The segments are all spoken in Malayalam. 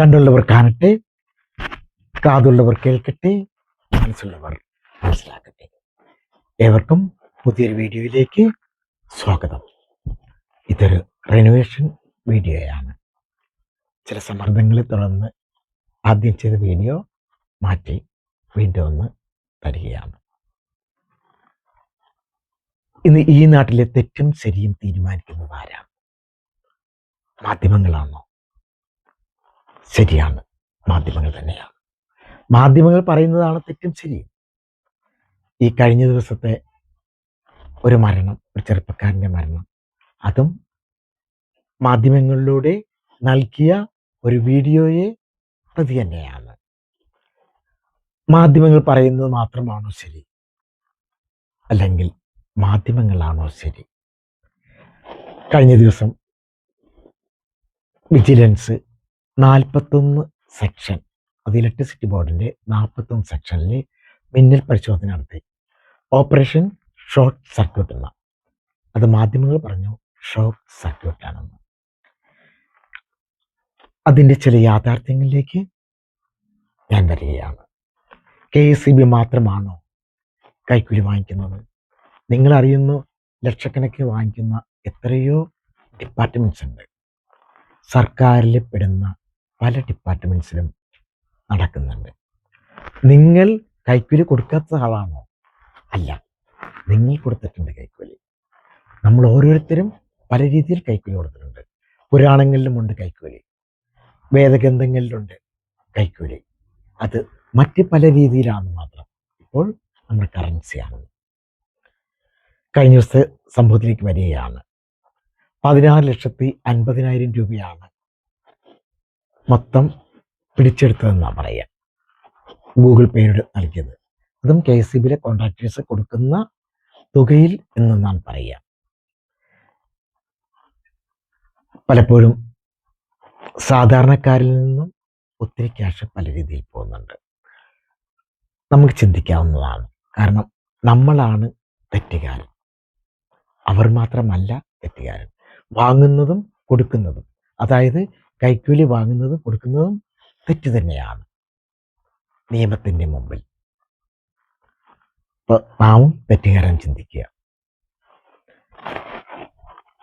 കണ്ടുള്ളവർ കാണട്ടെ കാതുള്ളവർ കേൾക്കട്ടെ മനസ്സുള്ളവർ മനസ്സിലാക്കട്ടെ. ഏവർക്കും പുതിയൊരു വീഡിയോയിലേക്ക് സ്വാഗതം. ഇതൊരു റെനോവേഷൻ വീഡിയോയാണ്. ചില സമ്മർദ്ദങ്ങളെ തുടർന്ന് ആദ്യം ചെയ്ത വീഡിയോ മാറ്റി വീണ്ടും ഒന്ന് തരികയാണ്. ഇന്ന് ഈ നാട്ടിലെ തെറ്റും ശരിയും തീരുമാനിക്കുന്നത് ആരാണ്? മാധ്യമങ്ങളാണോ? ശരിയാണ്. മാധ്യമങ്ങൾ തന്നെയാണ്. മാധ്യമങ്ങൾ പറയുന്നതാണ് തെറ്റും ശരിയും. ഈ കഴിഞ്ഞ ദിവസത്തെ ഒരു മരണം ഒരു ചെറുപ്പക്കാരന്റെ മരണം അതും മാധ്യമങ്ങളിലൂടെ നൽകിയ ഒരു വീഡിയോയെ പ്രതി തന്നെയാണ്. മാധ്യമങ്ങൾ പറയുന്നത് മാത്രമാണോ ശരി? അല്ലെങ്കിൽ മാധ്യമങ്ങളാണോ ശരി? കഴിഞ്ഞ ദിവസം വിജിലൻസ് നാൽപ്പത്തൊന്ന് സെക്ഷൻ അത് ഇലക്ട്രിസിറ്റി ബോർഡിന്റെ നാൽപ്പത്തൊന്ന് സെക്ഷനിൽ മിന്നൽ പരിശോധന നടത്തി. ഓപ്പറേഷൻ ഷോർട്ട് സർക്യൂട്ട് എന്ന അത് മാധ്യമങ്ങൾ പറഞ്ഞു ഷോർട്ട് സർക്യൂട്ട് ആണെന്ന്. അതിന്റെ ചില യാഥാർത്ഥ്യങ്ങളിലേക്ക് ഞാൻ വരികയാണ്. കെ എസ് സി ബി മാത്രമാണോ കൈക്കൂലി വാങ്ങിക്കുന്നത്? നിങ്ങളറിയുന്നു ലക്ഷക്കണക്കിന് വാങ്ങിക്കുന്ന എത്രയോ ഡിപ്പാർട്ട്മെന്റ്സ് ഉണ്ട്. സർക്കാരിൽ പെടുന്ന പല ഡിപ്പാർട്ട്മെന്റ്സിലും നടക്കുന്നുണ്ട്. നിങ്ങൾ കൈക്കൂലി കൊടുക്കാത്ത ആളാണോ? അല്ല. നിങ്ങൾ കൊടുത്തിട്ടുണ്ട് കൈക്കൂലി. നമ്മൾ ഓരോരുത്തരും പല രീതിയിൽ കൈക്കൂലി കൊടുത്തിട്ടുണ്ട്. പുരാണങ്ങളിലുമുണ്ട് കൈക്കൂലി. വേദഗ്രന്ഥങ്ങളിലുണ്ട് കൈക്കൂലി. അത് മറ്റ് പല രീതിയിലാണ് മാത്രം. ഇപ്പോൾ നമ്മൾ കറൻസിയാണ് കഴിഞ്ഞ ദിവസത്തെ സംഭവത്തിലേക്ക് വരികയാണ്. പതിനാറ് ലക്ഷത്തി അൻപതിനായിരം രൂപയാണ് മൊത്തം പിടിച്ചെടുത്തതെന്നാണ് പറയുക ഗൂഗിൾ പേയുടെ നൽകിയത്. അതും കെ എസ് സി ബിയിലെ കോൺട്രാക്ടേഴ്സ് കൊടുക്കുന്ന തുകയിൽ എന്നാണ് പറയുക പലപ്പോഴും സാധാരണക്കാരിൽ നിന്നും ഒത്തിരി ക്യാഷ് പല രീതിയിൽ പോകുന്നുണ്ട്. നമുക്ക് ചിന്തിക്കാവുന്നതാണ്. കാരണം നമ്മളാണ് തെറ്റുകാരൻ. അവർ മാത്രമല്ല തെറ്റുകാരൻ. വാങ്ങുന്നതും കൊടുക്കുന്നതും. അതായത് കൈക്കൂലി വാങ്ങുന്നതും കൊടുക്കുന്നതും തെറ്റ് തന്നെയാണ്. നിയമത്തിന്റെ മുമ്പിൽ. പാവം തെറ്റുകാരൻ ചിന്തിക്കുക.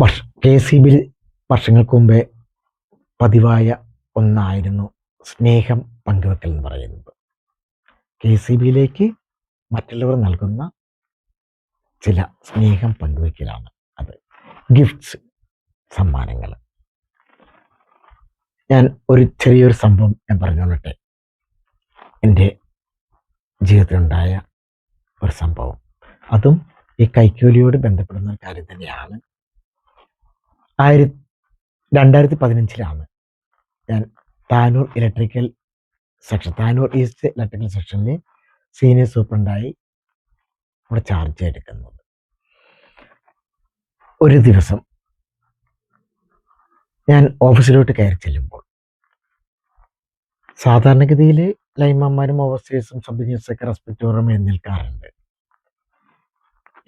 വർഷ കെ സി ബിൽ വർഷങ്ങൾക്ക് മുമ്പേ പതിവായ ഒന്നായിരുന്നു സ്നേഹം പങ്കുവെക്കൽ എന്ന് പറയുന്നത്. കെ സി ബിയിലേക്ക് മറ്റുള്ളവർ നൽകുന്ന ചില സ്നേഹം പങ്കുവെക്കലാണ് അത്. ഗിഫ്റ്റ്സ് സമ്മാനങ്ങൾ. ഞാൻ ഒരു ചെറിയൊരു സംഭവം ഞാൻ പറഞ്ഞോളട്ടെ. എന്റെ ജീവിതത്തിലുണ്ടായ ഒരു സംഭവം. അതും ഈ കൈക്കൂലിയോട് ബന്ധപ്പെടുന്ന ഒരു കാര്യം തന്നെയാണ്. ആയിര രണ്ടായിരത്തി പതിനഞ്ചിലാണ് ഞാൻ Tanur electrical section Tanur east electrical സെക്ഷനിൽ സീനിയർ സൂപ്രണ്ടായി നമ്മുടെ ചാർജ് എടുക്കുന്നത്. ഒരു ദിവസം ഞാൻ ഓഫീസിലോട്ട് കയറി ചെല്ലുമ്പോൾ സാധാരണഗതിയിൽ ലൈമാന്മാരും ഓവർസീസും സബ് എഞ്ചിനീയേഴ്സൊക്കെ റെസ്പെക്റ്റോറും എഴുന്നേൽക്കാറുണ്ട്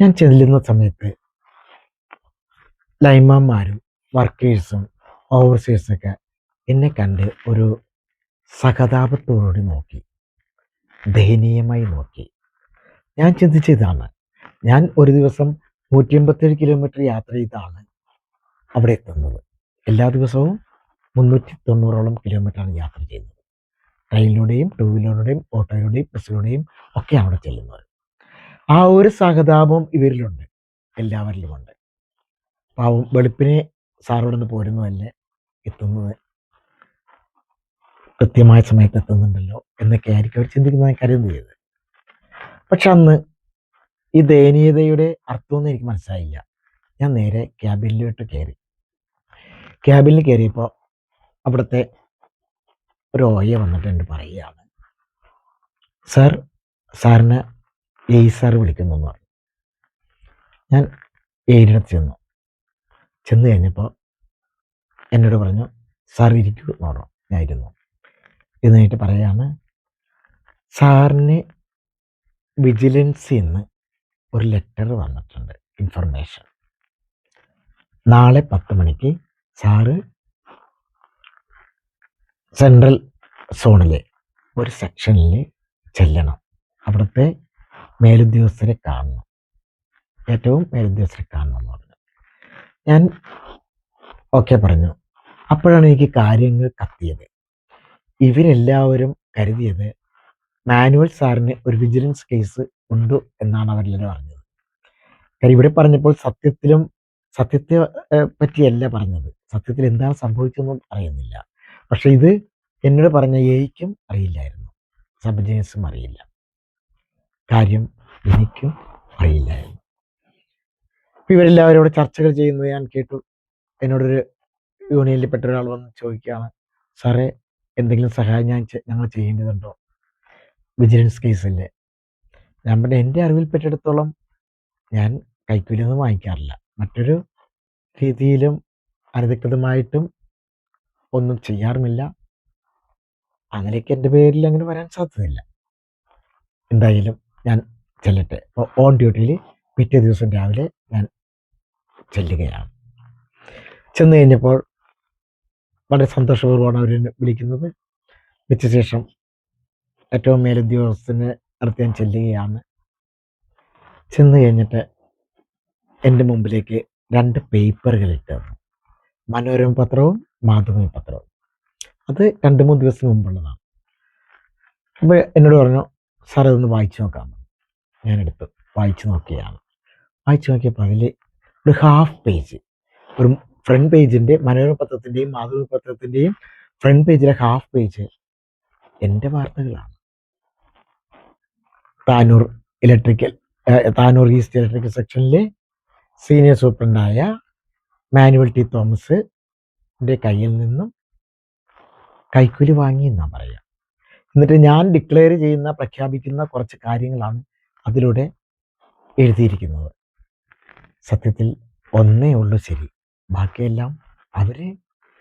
ഞാൻ ചെല്ലുന്ന സമയത്ത് ലൈമാന്മാരും വർക്കേഴ്സും ഓവർസീസൊക്കെ എന്നെ കണ്ട് ഒരു സഹതാപത്തോടുകൂടി നോക്കി. ദയനീയമായി നോക്കി. ഞാൻ ചിന്തിച്ച ഇതാണ്. ഞാൻ ഒരു ദിവസം നൂറ്റി എൺപത്തേഴ് കിലോമീറ്റർ യാത്ര ചെയ്താണ് അവിടെ എത്തുന്നത്. എല്ലാ ദിവസവും മുന്നൂറ്റി തൊണ്ണൂറോളം കിലോമീറ്ററാണ് യാത്ര ചെയ്യുന്നത്. ട്രെയിനിലൂടെയും ടൂ വീലറിലൂടെയും ഓട്ടോയിലൂടെയും ബസ്സിലൂടെയും ഒക്കെ അവിടെ ചെല്ലുന്നത്. ആ ഒരു സഹതാപം ഇവരിലുണ്ട്. എല്ലാവരിലുമുണ്ട്. പാവം വെളുപ്പിനെ സാറോട് നിന്ന് പോരുന്നതല്ലേ? എത്തുന്നത് കൃത്യമായ സമയത്ത് എത്തുന്നുണ്ടല്ലോ എന്നൊക്കെ ആയിരിക്കും അവർ ചിന്തിക്കുന്നത് കരുതുന്നത് പക്ഷെ അന്ന് ഈ ദയനീയതയുടെ അർത്ഥമൊന്നും എനിക്ക് മനസ്സിലായില്ല. ഞാൻ നേരെ ക്യാബിനിലോട്ട് കയറി. ക്യാബിനിൽ കയറിയപ്പോൾ അവിടുത്തെ ഒരു ഓയ വന്നിട്ട് എന്നോട് പറയുകയാണ്. സാർ സാറിന് എ സാർ വിളിക്കുന്നു എന്ന് പറഞ്ഞു. ഞാൻ എയിനടുത്ത് ചെന്നു. ചെന്ന് കഴിഞ്ഞപ്പോൾ എന്നോട് പറഞ്ഞു സാർ ഇരിക്കൂ എന്ന് പറഞ്ഞു. ഞാൻ ഇരുന്നു. എന്നിട്ട് പറയുകയാണ് സാറിന് വിജിലൻസിൽ നിന്ന് ഒരു ലെറ്റർ വന്നിട്ടുണ്ട് ഇൻഫർമേഷൻ. നാളെ പത്ത് മണിക്ക് സാറ് സെൻട്രൽ സോണിലെ ഒരു സെക്ഷനിൽ ചെല്ലണം. അവിടുത്തെ മേലുദ്യോഗസ്ഥരെ കാണണം. ഏറ്റവും മേലുദ്യോഗസ്ഥരെ കാണണം എന്ന് പറഞ്ഞു. ഞാൻ ഓക്കെ പറഞ്ഞു. അപ്പോഴാണ് എനിക്ക് കാര്യങ്ങൾ കത്തിയത്. ഇവരെല്ലാവരും കരുതിയത് മാനുവൽ സാറിന് ഒരു വിജിലൻസ് കേസ് ഉണ്ട് എന്നാണ് അവരെല്ലാവരും അറിഞ്ഞത്. കാര്യം ഇവിടെ പറഞ്ഞപ്പോൾ സത്യത്തിലും സത്യത്തെ പറ്റിയല്ല പറഞ്ഞത്. സത്യത്തിൽ എന്താണ് സംഭവിച്ചതെന്നും അറിയുന്നില്ല. പക്ഷെ ഇത് എന്നോട് പറഞ്ഞ എയ്ക്കും അറിയില്ലായിരുന്നു. സബ്ജനസും അറിയില്ല. കാര്യം എനിക്കും അറിയില്ലായിരുന്നു. ഇവരെല്ലാവരും ഇവിടെ ചർച്ചകൾ ചെയ്യുന്നത് ഞാൻ കേട്ടു. എന്നോടൊരു യൂണിയനിൽപ്പെട്ട ഒരാൾ വന്ന് ചോദിക്കുകയാണ് സാറേ എന്തെങ്കിലും സഹായം ഞാൻ ഞങ്ങൾ ചെയ്യേണ്ടതുണ്ടോ? വിജിലൻസ് കേസല്ലേ ഞാൻ പറഞ്ഞ എന്റെ അറിവിൽപ്പെട്ടിടത്തോളം ഞാൻ കൈക്കൂലൊന്നും വാങ്ങിക്കാറില്ല. മറ്റൊരു രീതിയിലും അനധികൃതമായിട്ടും ഒന്നും ചെയ്യാറുമില്ല. അങ്ങനെയൊക്കെ എന്റെ പേരിൽ അങ്ങനെ വരാൻ സാധ്യതയില്ല. എന്തായാലും ഞാൻ ചെല്ലട്ടെ. അപ്പോൾ ഓൺ ഡ്യൂട്ടിയിൽ പിറ്റേ ദിവസം രാവിലെ ഞാൻ ചെല്ലുകയാണ്. ചെന്ന് കഴിഞ്ഞപ്പോൾ വളരെ സന്തോഷപൂർവമാണ് അവർ വിളിക്കുന്നത്. വിളിച്ച ശേഷം ഏറ്റവും മേലുദ്യോഗസ്ഥന് അടുത്ത് ഞാൻ ചെല്ലുകയാണ്. ചെന്ന് കഴിഞ്ഞിട്ട് എന്റെ മുമ്പിലേക്ക് രണ്ട് പേപ്പറുകൾ ഇട്ടു മനോരമ പത്രവും മാതൃഭൂമി പത്രവും. അത് രണ്ട് മൂന്ന് ദിവസം മുമ്പുള്ളതാണ്. അപ്പോൾ എന്നോട് പറഞ്ഞു സാർ അതൊന്ന് വായിച്ചു നോക്കാം. ഞാനെടുത്ത് വായിച്ചു നോക്കിയാണ്. വായിച്ചു നോക്കിയപ്പോൾ അതിൽ ഒരു ഹാഫ് പേജ് ഒരു ഫ്രണ്ട് പേജിന്റെ മനോരമ പത്രത്തിന്റെയും മാതൃഭൂമി പത്രത്തിന്റെയും ഫ്രണ്ട് പേജിലെ ഹാഫ് പേജ് എന്റെ വാർത്തകളാണ്. Tanur electrical Tanur east electrical സെക്ഷനിലെ senior സൂപ്രണ്ടായ മാനുവൽ ടി തോമസിന്റെ കയ്യിൽ നിന്നും കൈക്കൂലി വാങ്ങി എന്നാണ് പറയുക. എന്നിട്ട് ഞാൻ ഡിക്ലെയർ ചെയ്യുന്ന പ്രഖ്യാപിക്കുന്ന കുറച്ച് കാര്യങ്ങളാണ് അതിലൂടെ എഴുതിയിരിക്കുന്നത്. സത്യത്തിൽ ഒന്നേ ഉള്ളൂ ശരി. ബാക്കിയെല്ലാം അവർ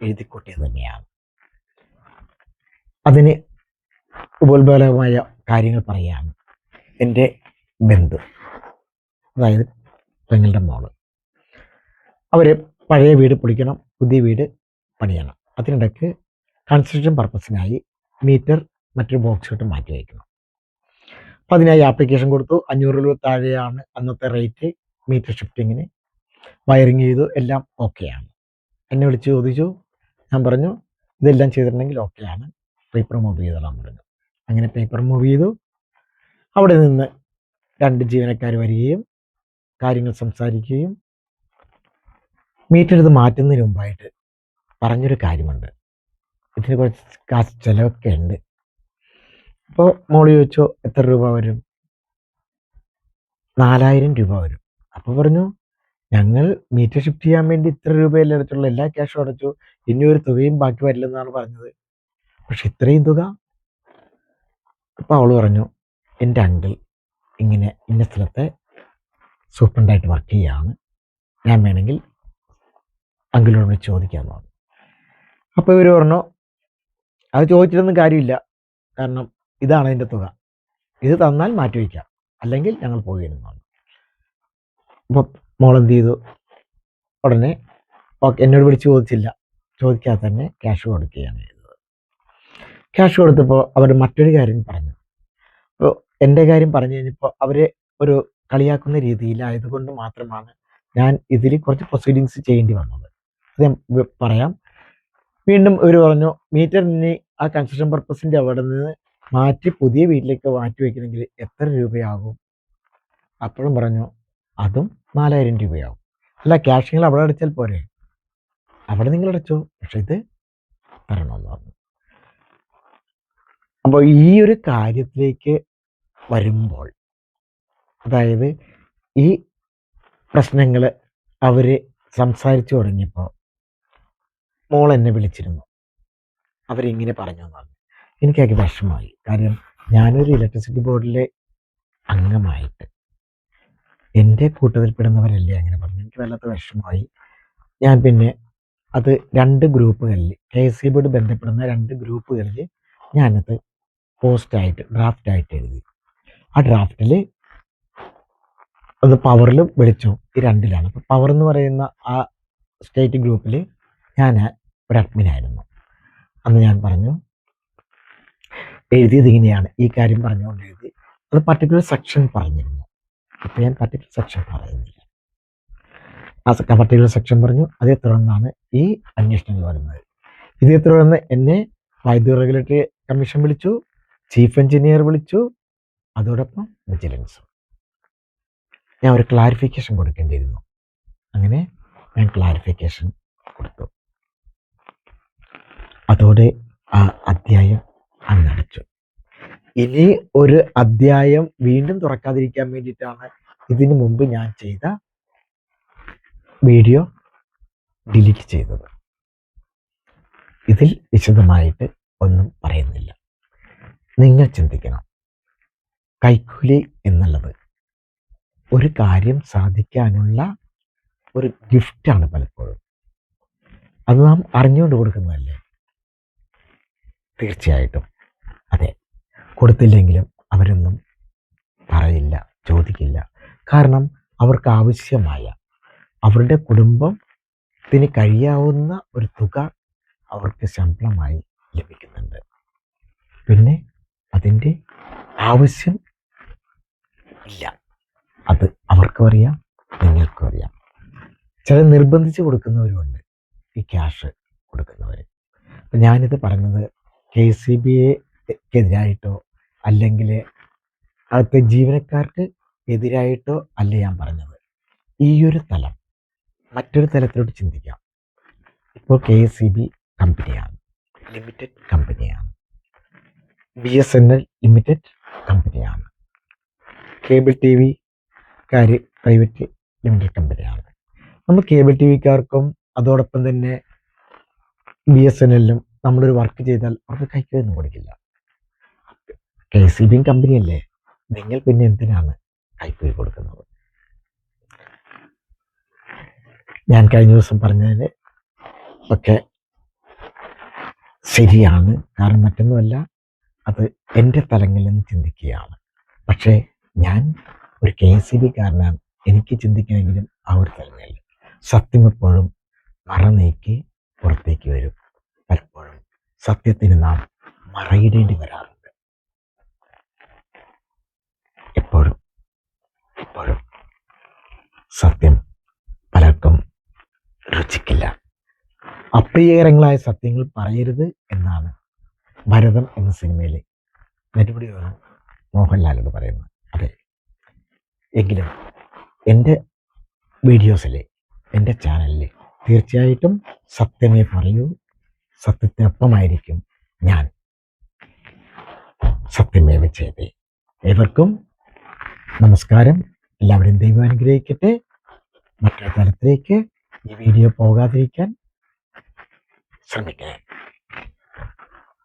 എഴുതിക്കൂട്ടിയത് തന്നെയാണ്. അതിന് ഉപോത്ബലമായ കാര്യങ്ങൾ പറയാണ് എന്റെ ബന്ധു. അതായത് പെങ്ങളുടെ മോൾ. അവർ പഴയ വീട് പൊളിക്കണം പുതിയ വീട് പണിയണം. അതിനിടയ്ക്ക് കൺസ്ട്രക്ഷൻ പർപ്പസിനായി മീറ്റർ മറ്റൊരു ബോക്സ് ഇട്ട് മാറ്റി വയ്ക്കണം. അപ്പം അതിനായി ആപ്ലിക്കേഷൻ കൊടുത്തു. അഞ്ഞൂറ് രൂപ താഴെയാണ് അന്നത്തെ റേറ്റ് മീറ്റർ ഷിഫ്റ്റിങ്ങിന്. വയറിങ് ചെയ്തു എല്ലാം ഓക്കെയാണ്. എന്നെ വിളിച്ച് ചോദിച്ചു. ഞാൻ പറഞ്ഞു ഇതെല്ലാം ചെയ്തിട്ടുണ്ടെങ്കിൽ ഓക്കെയാണ്. പേപ്പർ മൂവ് ചെയ്തോളാൻ പറഞ്ഞു. അങ്ങനെ പേപ്പർ മൂവ് ചെയ്തു. അവിടെ നിന്ന് രണ്ട് ജീവനക്കാർ വരികയും കാര്യങ്ങൾ സംസാരിക്കുകയും മീറ്റെടുത്ത് മാറ്റുന്നതിന് മുമ്പായിട്ട് പറഞ്ഞൊരു കാര്യമുണ്ട്. ഇതിന് കുറച്ച് കാശ് ചിലവൊക്കെ ഉണ്ട്. അപ്പോൾ മോൾ ചോദിച്ചോ എത്ര രൂപ വരും? നാലായിരം രൂപ വരും. അപ്പോൾ പറഞ്ഞു ഞങ്ങൾ മീറ്റർ ഷിഫ്റ്റ് ചെയ്യാൻ വേണ്ടി ഇത്ര രൂപയല്ലേ അടച്ചുള്ളൂ. എല്ലാ ക്യാഷും അടച്ചു. ഇനി ഒരു തുകയും ബാക്കി വരില്ലെന്നാണ് പറഞ്ഞത്. പക്ഷെ ഇത്രയും തുക? അപ്പോൾ അവൾ പറഞ്ഞു എന്റെ അങ്കിൾ ഇങ്ങനെ ഇന്ന സ്ഥലത്തെ സൂപ്രണ്ടായിട്ട് വർക്ക് ചെയ്യുകയാണ് ഞാൻ വേണമെങ്കിൽ അങ്കിളിനോട് ചോദിക്കാമെന്ന് പറഞ്ഞു അപ്പോൾ ഇവർ പറഞ്ഞു അത് ചോദിച്ചിട്ടൊന്നും കാര്യമില്ല. കാരണം ഇതാണ് അതിന്റെ തുക. ഇത് തന്നാൽ മാറ്റി വയ്ക്കാം. അല്ലെങ്കിൽ ഞങ്ങൾ പോയിരുന്നു മോൾ എന്ത് ചെയ്തു? ഉടനെ എന്നോട് വിളിച്ച് ചോദിച്ചില്ല. ചോദിക്കാതെ തന്നെ ക്യാഷ് കൊടുക്കുകയാണ് ചെയ്തത്. ക്യാഷ് കൊടുത്തപ്പോൾ അവർ മറ്റൊരു കാര്യം പറഞ്ഞു. അപ്പോൾ എന്റെ കാര്യം പറഞ്ഞു കഴിഞ്ഞപ്പോൾ അവർ ഒരു കളിയാക്കുന്ന രീതിയിലായതുകൊണ്ട് മാത്രമാണ് ഞാൻ ഇതിൽ കുറച്ച് പ്രൊസീഡിങ്സ് ചെയ്യേണ്ടി വന്നത്. അത് പറയാം. വീണ്ടും ഇവർ പറഞ്ഞു മീറ്ററിന് ആ കൺസ്ട്രക്ഷൻ പർപ്പസിന്റെ അവിടെ നിന്ന് മാറ്റി പുതിയ വീട്ടിലേക്ക് മാറ്റി വയ്ക്കണമെങ്കിൽ എത്ര രൂപയാകും? അപ്പോഴും പറഞ്ഞു അതും നാലായിരം രൂപയാകും. അല്ല ക്യാഷ് നിങ്ങൾ അവിടെ അടച്ചാൽ പോരെ. അവിടെ നിങ്ങൾ അടച്ചോ പക്ഷെ ഇത് തരണമെന്ന് പറഞ്ഞു. അപ്പോൾ ഈ ഒരു കാര്യത്തിലേക്ക് വരുമ്പോൾ അതായത് ഈ പ്രശ്നങ്ങൾ അവർ സംസാരിച്ചു തുടങ്ങിയപ്പോൾ മോൾ എന്നെ വിളിച്ചിരുന്നു. അവരിങ്ങനെ പറഞ്ഞു എന്ന് പറഞ്ഞു എനിക്കൊക്കെ വിഷമമായി. കാര്യം ഞാനൊരു ഇലക്ട്രിസിറ്റി ബോർഡിലെ അംഗമായിട്ട് എന്റെ കൂട്ടത്തിൽപ്പെടുന്നവരല്ലേ അങ്ങനെ പറഞ്ഞു. എനിക്ക് വല്ലാത്ത വിഷമമായി. ഞാൻ പിന്നെ അത് രണ്ട് ഗ്രൂപ്പുകളിൽ കെ എസ് സി ബോർഡ് ബന്ധപ്പെടുന്ന രണ്ട് ഗ്രൂപ്പുകളിൽ ഞാനത് പോസ്റ്റായിട്ട് ഡ്രാഫ്റ്റായിട്ട് എഴുതി. ആ ഡ്രാഫ്റ്റിൽ അത് പവറിലും വെളിച്ചവും ഈ രണ്ടിലാണ്. അപ്പോൾ പവർ എന്ന് പറയുന്ന ആ സ്റ്റേറ്റ് ഗ്രൂപ്പിൽ ഞാൻ ഒരു അഡ്മിനായിരുന്നു അന്ന് ഞാൻ പറഞ്ഞു എഴുതിയത് ഇങ്ങനെയാണ്. ഈ കാര്യം പറഞ്ഞുകൊണ്ട് എഴുതി. അത് പർട്ടിക്കുലർ സെക്ഷൻ പറഞ്ഞിരുന്നു. ഇപ്പം ഞാൻ പർട്ടിക്കുലർ സെക്ഷൻ പറയുന്നില്ല. ആ പർട്ടിക്കുലർ സെക്ഷൻ പറഞ്ഞു അതേ തുടർന്നാണ് ഈ അന്വേഷണങ്ങൾ വരുന്നത് ഇതേ തുടർന്ന് എന്നെ വൈദ്യുതി റെഗുലേറ്ററി കമ്മീഷൻ വിളിച്ചു ചീഫ് എഞ്ചിനീയർ വിളിച്ചു അതോടൊപ്പം വിജിലൻസും. ഞാൻ ഒരു ക്ലാരിഫിക്കേഷൻ കൊടുക്കേണ്ടിയിരുന്നു. അങ്ങനെ ഞാൻ ക്ലാരിഫിക്കേഷൻ കൊടുത്തു. അതോടെ ആ അധ്യായം അന്നടച്ചു. ഇനി ഒരു അധ്യായം വീണ്ടും തുറക്കാതിരിക്കാൻ വേണ്ടിയിട്ടാണ് ഇതിനു മുമ്പ് ഞാൻ ചെയ്ത വീഡിയോ ഡിലീറ്റ് ചെയ്തത്. ഇതിൽ വിശദമായിട്ട് ഒന്നും പറയുന്നില്ല. നിങ്ങൾ ചിന്തിക്കണം. കൈക്കൂലി എന്നുള്ളത് ഒരു കാര്യം സാധിക്കാനുള്ള ഒരു ഗിഫ്റ്റാണ് പലപ്പോഴും. അത് നാം അറിഞ്ഞുകൊണ്ട് കൊടുക്കുന്നതല്ലേ? തീർച്ചയായിട്ടും. അതെ. കൊടുത്തില്ലെങ്കിലും അവരൊന്നും പറയില്ല ചോദിക്കില്ല. കാരണം അവർക്ക് ആവശ്യമായ അവരുടെ കുടുംബത്തിന് കഴിയാവുന്ന ഒരു തുക അവർക്ക് ശമ്പളമായി ലഭിക്കുന്നുണ്ട്. പിന്നെ അതിന്റെ ആവശ്യം ഇല്ല. അത് അവർക്കും അറിയാം നിങ്ങൾക്കും അറിയാം. ചില നിർബന്ധിച്ച് കൊടുക്കുന്നവരുമുണ്ട് ഈ ക്യാഷ് കൊടുക്കുന്നവർ അപ്പം ഞാനിത് പറഞ്ഞത് കെ സി ബി എക്കെതിരായിട്ടോ അല്ലെങ്കിൽ അവിടുത്തെ ജീവനക്കാർക്ക് എതിരായിട്ടോ അല്ല ഞാൻ പറഞ്ഞത്. ഈ ഒരു തലം മറ്റൊരു തലത്തിലോട്ട് ചിന്തിക്കാം. ഇപ്പോൾ കെ എസ് സി ബി കമ്പനിയാണ് ലിമിറ്റഡ് കമ്പനിയാണ് B S N L limited കമ്പനിയാണ് കേബിൾ ടി വി കാര് പ്രൈവറ്റ് ലിമിറ്റഡ് കമ്പനിയാണ് നമ്മൾ കേബിൾ ടി വിക്കാർക്കും അതോടൊപ്പം തന്നെ ബി എസ് എൻ എല്ലും നമ്മളൊരു വർക്ക് ചെയ്താൽ അവർക്ക് കൈക്കൊന്നും കൊടുക്കില്ല. കെ സി ബിയും കമ്പനിയല്ലേ നിങ്ങൾ പിന്നെ എന്തിനാണ് കൈക്കൂലി കൊടുക്കുന്നത്? ഞാൻ കഴിഞ്ഞ ദിവസം പറഞ്ഞതിന് ഒക്കെ ശരിയാണ്. കാരണം മറ്റൊന്നുമല്ല അത് എന്റെ തലങ്ങളിൽ നിന്ന് ചിന്തിക്കുകയാണ്. പക്ഷേ ഞാൻ ഒരു കെ സി ബി കാരനാണ്. എനിക്ക് ചിന്തിക്കണമെങ്കിലും ആ ഒരു തലമേല സത്യം എപ്പോഴും മറ നീക്കി പുറത്തേക്ക് വരും. പലപ്പോഴും സത്യത്തിന് നാം മറയിടേണ്ടി വരാറുണ്ട്. എപ്പോഴും എപ്പോഴും സത്യം പലർക്കും രുചിക്കില്ല. അപ്രിയകരങ്ങളായ സത്യങ്ങൾ പറയരുത് എന്നാണ് ഭരതം എന്ന സിനിമയിലെ നെടുപടിയോട് മോഹൻലാലോട് പറയുന്നത്. എങ്കിലും എന്റെ വീഡിയോസിൽ എന്റെ ചാനലിൽ തീർച്ചയായിട്ടും സത്യമേ പറയൂ. സത്യത്തിനൊപ്പമായിരിക്കും ഞാൻ. സത്യമേ വെച്ചേതെ ഏവർക്കും നമസ്കാരം. എല്ലാവരും ദൈവം അനുഗ്രഹിക്കട്ടെ. മറ്റൊരു തലത്തിലേക്ക് ഈ വീഡിയോ പോകാതിരിക്കാൻ ശ്രമിക്കണേ